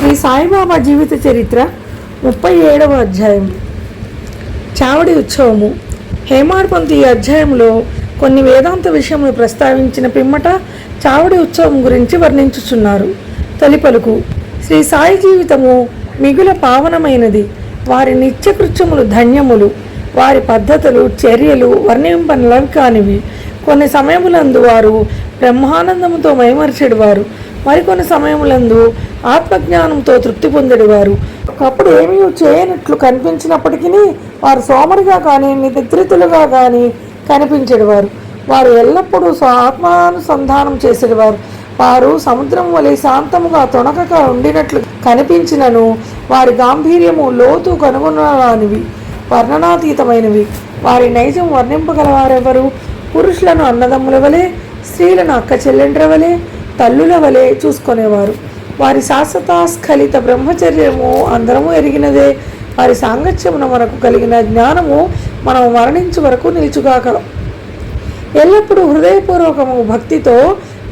శ్రీ సాయిబాబా జీవిత చరిత్ర ముప్పై ఏడవ అధ్యాయం. చావడి ఉత్సవము. హేమాడ్పంతు ఈ అధ్యాయంలో కొన్ని వేదాంత విషయములు ప్రస్తావించిన పిమ్మట చావడి ఉత్సవం గురించి వర్ణించుచున్నారు. తొలి పలుకు శ్రీ సాయి జీవితము మిగుల పావనమైనది. వారి నిత్యకృత్యములు ధన్యములు. వారి పద్ధతులు చర్యలు వర్ణింపనలవి కానివి. కొన్ని సమయములందు వారు బ్రహ్మానందముతో మైమరిచెడు వారు మరికొన్ని సమయములందు ఆత్మజ్ఞానంతో తృప్తి పొందెడివారు ఒకప్పుడు ఏమీ చేయనట్లు కనిపించినప్పటికీ వారు సోమరిగా కానీ నిద్రితులుగా కానీ కనిపించేవారు. వారు ఎల్లప్పుడూ ఆత్మానుసంధానం చేసేవారు. వారు సముద్రం వలె శాంతముగా తొణకక ఉండినట్లు కనిపించినను వారి గాంభీర్యము లోతు కనుగొనరానివి వర్ణనాతీతమైనవి. వారి నైజం వర్ణింపగలవారెవరు? పురుషులను అన్నదమ్ముల వలె స్త్రీలను అక్క చెల్లెండ్ర వలె తల్లుల వలె చూసుకునేవారు. వారి శాశ్వత స్ఖలిత బ్రహ్మచర్యము అందరము ఎరిగినదే. వారి సాంగత్యమున మనకు కలిగిన జ్ఞానము మనం మరణించు వరకు నిలుచుగాక. ఎల్లప్పుడూ హృదయపూర్వకము భక్తితో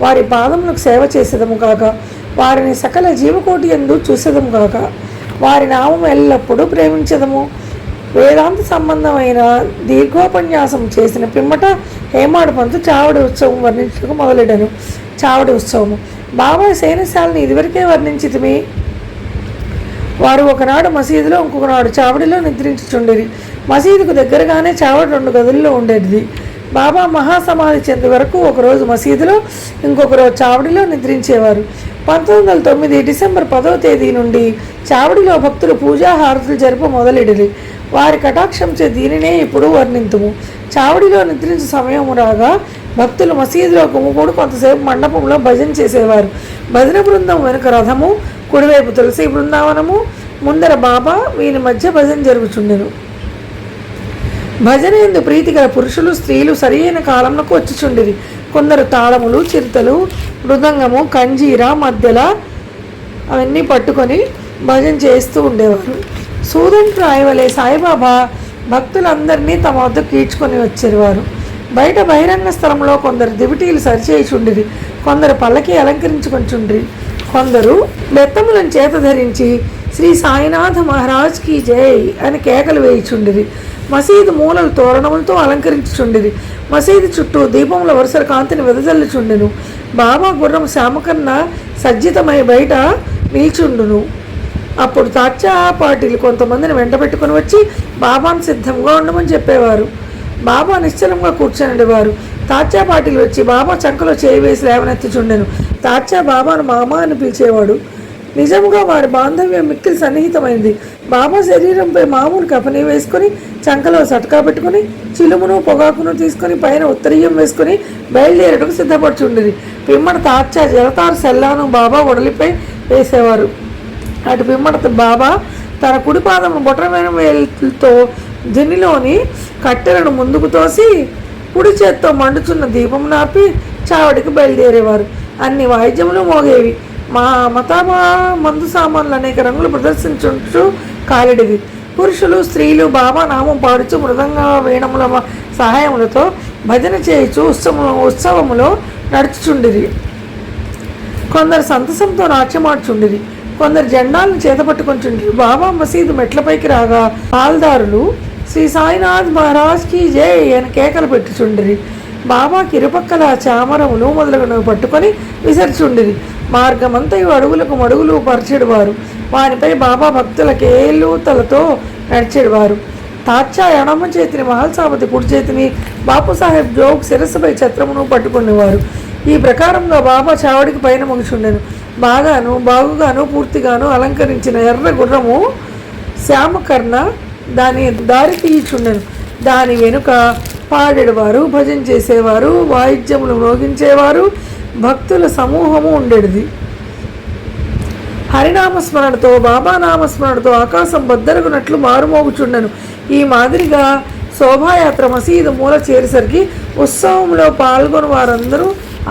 వారి పాదములకు సేవ చేసేదము కాక వారిని సకల జీవకోటి ఎందు చూసేదము కాక వారి నామం ఎల్లప్పుడూ ప్రేమించదము. వేదాంత సంబంధమైన దీర్ఘోపన్యాసం చేసిన పిమ్మట హేమాడు పంతు చావడి ఉత్సవం వర్ణించడం మొదలెడను. చావడి ఉత్సవము బాబా శయనశాలని ఇదివరకే వర్ణించితిమి. వారు ఒకనాడు మసీదులో ఇంకొకనాడు చావడిలో నిద్రించుచుండేది మసీదుకు దగ్గరగానే చావడి రెండు గదుల్లో ఉండేది బాబా మహాసమాధి చెంది వరకు ఒకరోజు మసీదులో ఇంకొక రోజు చావడిలో నిద్రించేవారు. పంతొమ్మిది వందల తొమ్మిది డిసెంబర్ పదవ తేదీ నుండి చావడిలో భక్తులు పూజా హారతులు జరుపు మొదలెడిరి. వారి కటాక్షంచే దీనినే ఇప్పుడు వర్ణింతుము. చావడిలో నిద్రించే సమయము రాగా భక్తులు మసీదులో గుమ్ముకూడు కొంతసేపు మండపంలో భజన చేసేవారు. భజన బృందం వెనుక రథము కుడివైపు తులసి బృందావనము ముందర బాబా వీని మధ్య భజన జరుగుచుండెను. భజన ఎందు ప్రీతి గల పురుషులు స్త్రీలు సరియైన కాలంలోకి వచ్చిచుండిరి. కొందరు తాళములు చిరుతలు మృదంగము కంజీర మధ్యల అవన్నీ పట్టుకొని భజన చేస్తూ ఉండేవారు. సూదన్ రాయవలే సాయిబాబా. భక్తులందరినీ తమ వద్ద కీడ్చుకొని వచ్చేవారు బయట బహిరంగ స్థలంలో కొందరు దివిటీలు సరిచేయుచుండిరి. కొందరు పల్లకి అలంకరించుకొంచుండ్రి. కొందరు బెత్తములను చేత ధరించి శ్రీ సాయినాథ మహారాజ్కి జై అని కేకలు వేయిచుండిరి. మసీదు మూలలు తోరణములతో అలంకరించుచుండిరి. మసీదు చుట్టూ దీపముల వరుసల కాంతిని వెదజల్లుచుండెను. బాబా గుర్రం శ్యామకన్న సజ్జితమై బయట నిల్చుండును. అప్పుడు తాచా పార్టీలు కొంతమందిని వెంట పెట్టుకుని వచ్చి బాబాను సిద్ధంగా ఉండమని చెప్పేవారు. బాబా నిశ్చలంగా కూర్చొనివారు తాచా పార్టీలు వచ్చి బాబా చంకలో చేయి వేసి లేవనెత్తి చుండెను. తాచా బాబాను మామ అని పిలిచేవాడు. నిజముగా వారి బాంధవ్యం మిక్కిలి సన్నిహితమైంది. బాబా శరీరంపై మామూలు కఫని వేసుకొని చంకలో సటకా పెట్టుకొని చిలుమును పొగాకును తీసుకొని పైన ఉత్తరీయం వేసుకొని బయలుదేరటకు సిద్ధపడుచుండేది. పిమ్మట తాచా జలతారు సెల్లాను బాబా ఒడలిపై వేసేవారు. అటు పిమ్మడత బాబా తన కుడిపాదం బొటమైన వేలుతో జనిలోని కట్టెలను ముందుకు తోసి కుడి చేత్తో మండుచున్న దీపం నాపి చావడికి బయలుదేరేవారు. అన్ని వాయిద్యములు మోగేవి. మా మతామా మందు సామాన్లు అనేక రంగులు ప్రదర్శించుంటూ కాలిడివి. పురుషులు స్త్రీలు బాబా నామం పాడుచు మృదంగ వీణముల సహాయములతో భజన చేయుచు ఉత్సవము ఉత్సవములో నడుచుచుండిరి. కొందరు సంతసంతో నాట్యమాడుచుండిరి. కొందరు జెండాలను చేతపట్టుకొంచుండిరి బాబా మసీదు మెట్లపైకి రాగా పాల్దారులు శ్రీ సాయినాథ్ మహారాజ్కి జై అని కేకలు పెట్టుచుండిరి. బాబాకి ఇరుపక్కల చామరములు మొదలగునవి పట్టుకొని విసర్చుండిరి. మార్గమంతయు అడుగులకు మడుగులు పరిచెడువారు. వారిపై బాబా భక్తుల కేలూతలతో నడిచెడువారు. తాచా ఎడమ చేతిని మహల్సాపతి కుడి చేతిని బాపుసాహెబ్ జోగ్ శిరస్సుపై ఛత్రమును పట్టుకునేవారు ఈ ప్రకారంగా బాబా చావడికి పైన ముగిచుండెను. బాగాను బాగుగాను పూర్తిగాను అలంకరించిన ఎర్ర గుర్రము శ్యామకర్ణ దాని దారి తీయుచుండెను. దాని వెనుక పాడేవారు భజన చేసేవారు వాయిద్యములు మ్రోగించేవారు భక్తుల సమూహము ఉండేది. హరినామస్మరణతో బాబా నామస్మరణతో ఆకాశం బద్దరుగునట్లు మారుమోగుచుండెను. ఈ మాదిరిగా శోభాయాత్ర మసీదు మూల చేరేసరికి ఉత్సవంలో పాల్గొని వారందరూ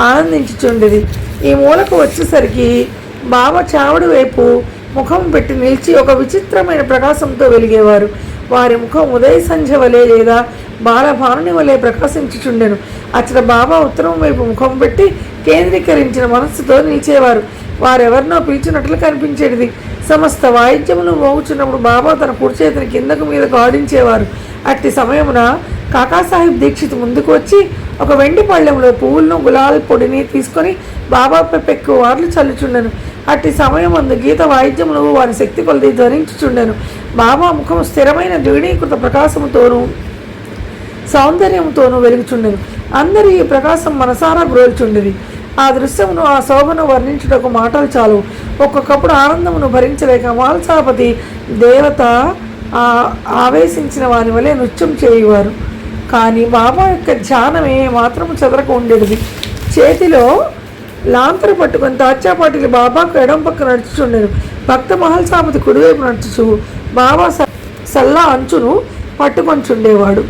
ఆనందించుచుండేది. ఈ మూలకు వచ్చేసరికి బావ చావడి వైపు ముఖం పెట్టి నిలిచి ఒక విచిత్రమైన ప్రకాశంతో వెలిగేవారు. వారి ముఖం ఉదయ సంధ్య వలె లేదా బాలభానుని వలె ప్రకాశించుచుండెను. అతడు బాబా ఉత్తరం వైపు ముఖం పెట్టి కేంద్రీకరించిన మనస్సుతో నిలిచేవారు. వారెవరినో పిలిచినట్లు కనిపించేది సమస్త వాయిద్యములు మోగుచున్నప్పుడు బాబా తన కుర్చేతిని కిందకు మీదకు ఆడించేవారు. అట్టి సమయమున కాకాసాహెబ్ దీక్షిత్ ముందుకు వచ్చి ఒక వెండి పళ్ళెంలో పువ్వులను గులాల్ పొడిని తీసుకొని బాబాపై పెక్కు వార్లు చల్లుచుండెను. అట్టి సమయం అందు గీత వాయిద్యములు వారి శక్తి కొలది ధ్వనించుచుండెను. బాబా ముఖం స్థిరమైన ద్విణీకృత ప్రకాశముతోనూ సౌందర్యంతోనూ వెలుగుచుండెను. అందరి ఈ ప్రకాశం మనసారా గ్రోల్చుండేది. ఆ దృశ్యమును ఆ శోభను వర్ణించుటకు మాటలు చాలు. ఒక్కొక్కప్పుడు ఆనందమును భరించలేక మాల్సాపతి దేవత ఆవేశించిన వారి వలె నృత్యం చేయువారు. కానీ బాబా యొక్క ధ్యానమే మాత్రము చెదరక ఉండేది. చేతిలో లాంతరు పట్టుకొని తాచాపాటికి బాబాకు ఎడం పక్క నడుచుచుండెను. భక్త మహల్సాపతి కుడివైపు నడుచు బాబా స- సల్లా అంచును పట్టుకొంచుండేవాడు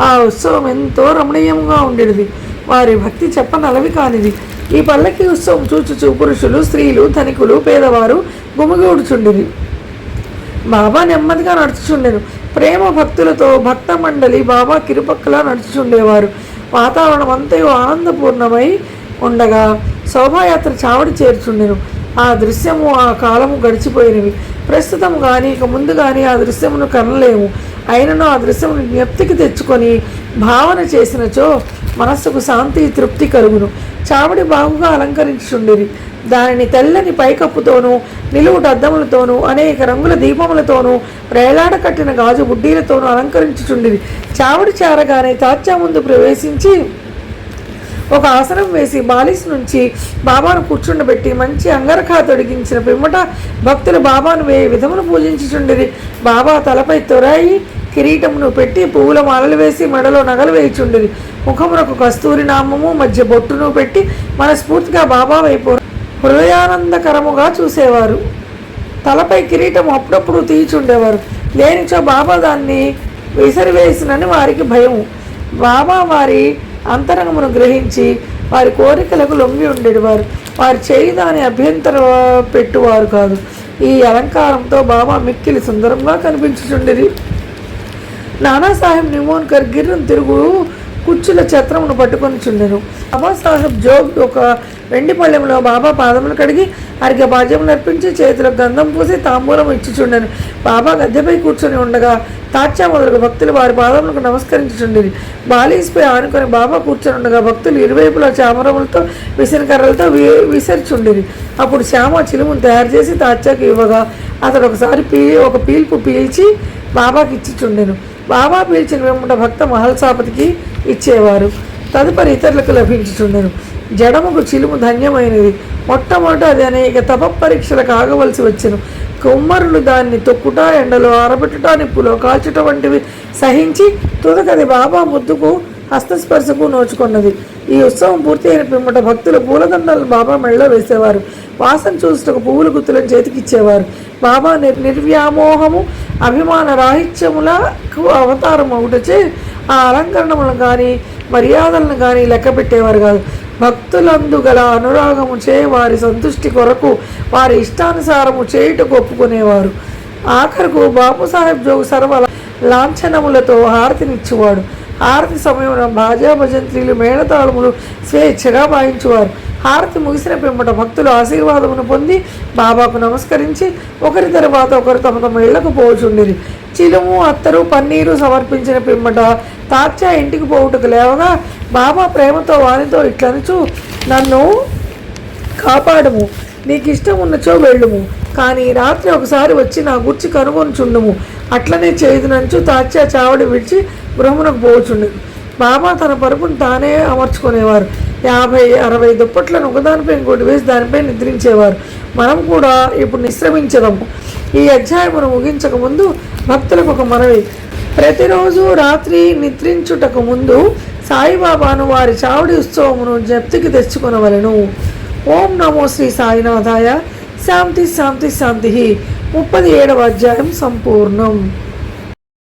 ఆ ఉత్సవం ఎంతో రమణీయంగా ఉండేది. వారి భక్తి చెప్పనలవి కానిది. ఈ పల్లకి ఉత్సవం చూచుచు పురుషులు స్త్రీలు ధనికులు పేదవారు గుమిగూడుచుండిరి. బాబా నెమ్మదిగా నడుచుచుండెను. ప్రేమ భక్తులతో భక్త మండలి బాబా కిరుపక్కలా నడుచుచుండేవారు. వాతావరణం అంతయు ఆనందపూర్ణమై ఉండగా శోభాయాత్ర చావడి చేర్చుండెను. ఆ దృశ్యము ఆ కాలము గడిచిపోయినవి. ప్రస్తుతం కానీ ఇక ముందు కానీ ఆ దృశ్యమును కనలేము. అయినను ఆ దృశ్యమును జ్ఞప్తికి తెచ్చుకొని భావన చేసినచో మనస్సుకు శాంతి తృప్తి కలుగును. చావడి బాగుగా అలంకరించుండేది దానిని తెల్లని పైకప్పుతోనూ నిలువుట అద్దములతోనూ అనేక రంగుల దీపములతోనూ వేలాడ కట్టిన గాజు బుడ్డీలతోనూ అలంకరించుచుండిరి. చావడి చేరగానే తాత్యా ముందు ప్రవేశించి ఒక ఆసనం వేసి బాలిస్ నుంచి బాబాను కూర్చుండబెట్టి మంచి అంగరఖా తొడిగించిన పిమ్మట భక్తులు బాబాను వే విధమును పూజించుచుండిరి. బాబా తలపై తొరాయి కిరీటమును పెట్టి పువ్వుల మాలలు వేసి మెడలో నగలు వేయిచుండిరి. ముఖమునకు కస్తూరి నామము మధ్య బొట్టును పెట్టి మనస్ఫూర్తిగా బాబా వైపు హృదయానందకరముగా చూసేవారు. తలపై కిరీటం అప్పుడప్పుడు తీయిచుండేవారు. లేనిచో బాబా దాన్ని విసిరివేసినని వారికి భయము. బాబా వారి అంతరంగమును గ్రహించి వారి కోరికలకు లొంగి ఉండేవారు. వారి చేయి దాని అభ్యంతర పెట్టువారు కాదు. ఈ అలంకారంతో బాబా మిక్కిలి సుందరంగా కనిపించుచుండేది. నానాసాహెబ్ నిమోన్కర్ గిర్రం తిరుగు కుచ్చుల ఛత్రమును పట్టుకొని చుండెను. బాబాసాహెబ్ జోగ్ ఒక వెండి పళ్ళెంలో బాబా పాదములు కడిగి అరిగ బాజ్యములు అర్పించి చేతిలో గంధం పూసి తాంబూలం ఇచ్చిచుండెను బాబా గద్దెపై కూర్చొని ఉండగా తాచా మొదలుగు భక్తులు వారి పాదములకు నమస్కరించుచుండేది బాలీస్పై ఆనుకొని బాబా కూర్చొని ఉండగా భక్తులు ఇరువైపులా చామరములతో విసనకర్రలతో వి విసరిచుండేది అప్పుడు శ్యామ చిలుమును తయారు చేసి తాచాకి ఇవ్వగా అతడు ఒకసారి పీ ఒక పీల్పు పీల్చి బాబాకి ఇచ్చిచుండెను బాబా పీల్చిన వెంబట భక్త మహల్సాపతికి ఇచ్చేవారు. తదుపరి ఇతరులకు లభించుచుండెను. జడముకు చిలుము ధన్యమైనది. మొట్టమొదట అది అనేక తప పరీక్షలకు ఆగవలసి వచ్చెను. కుమ్మరులు దాన్ని తొక్కుట ఎండలో ఆరబెట్టుట నిప్పులో కాల్చుట వంటివి సహించి తుదకది బాబా ముద్దుకు హస్తస్పర్శకు నోచుకున్నది. ఈ ఉత్సవం పూర్తి అయిన పిమ్మట భక్తులు పూలదండలను బాబా మెడలో వేసేవారు. వాసన చూసుటకు పువ్వులు గుత్తులను చేతికిచ్చేవారు. బాబా నిర్ నిర్వ్యామోహము అభిమాన రాహిత్యములకు అవతారం ఒకటచే ఆ అలంకరణములను కానీ మర్యాదలను కానీ లెక్క పెట్టేవారు కాదు. భక్తులందు గల అనురాగము చే వారి సంతుష్టి కొరకు వారి ఇష్టానుసారము చేయుటకు ఒప్పుకునేవారు. ఆఖరుకు బాబుసాహెబ్ జోగు సర్వ లాంఛనములతో హారతినిచ్చేవాడు. హారతి సమయంలో భాజా భజంత్రీలు మేళతాళములు స్వేచ్ఛగా వాయించేవారు. హారతి ముగిసిన పిమ్మట భక్తులు ఆశీర్వాదమును పొంది బాబాకు నమస్కరించి ఒకరి తర్వాత ఒకరు తమ తమ ఇళ్ళకు పోచుండిరి. చిలుము అత్తరు పన్నీరు సమర్పించిన పిమ్మట తాత్యా ఇంటికి పోవుటకు లేవగా బాబా ప్రేమతో వానితో ఇట్లనుచు నన్ను కాపాడము. నీకు ఇష్టం ఉన్నచో వెళ్ళుము. కానీ రాత్రి ఒకసారి వచ్చి నా గుర్చి కనుగొనుచుండము. అట్లనే చేదునంచు తాత్యా చావడి విడిచి బ్రహ్మణకు పోవచుండెను బాబా తన పరుపును తానే అమర్చుకునేవారు. యాభై అరవై దుప్పట్లను ఒకదానిపై ఇంకోటి వేసి దానిపై నిద్రించేవారు. మనం కూడా ఇప్పుడు నిశ్రమించదము ఈ అధ్యాయమును ముగించక ముందు భక్తులకు ఒక మనవి. ప్రతిరోజు రాత్రి నిద్రించుటకు ముందు సాయిబాబాను వారి చావడి ఉత్సవమును జప్తికి తెచ్చుకొనవలెను. ఓం నమో శ్రీ సాయినాథాయ. శాంతి శాంతి శాంతి ముప్పది ఏడవ అధ్యాయం సంపూర్ణం.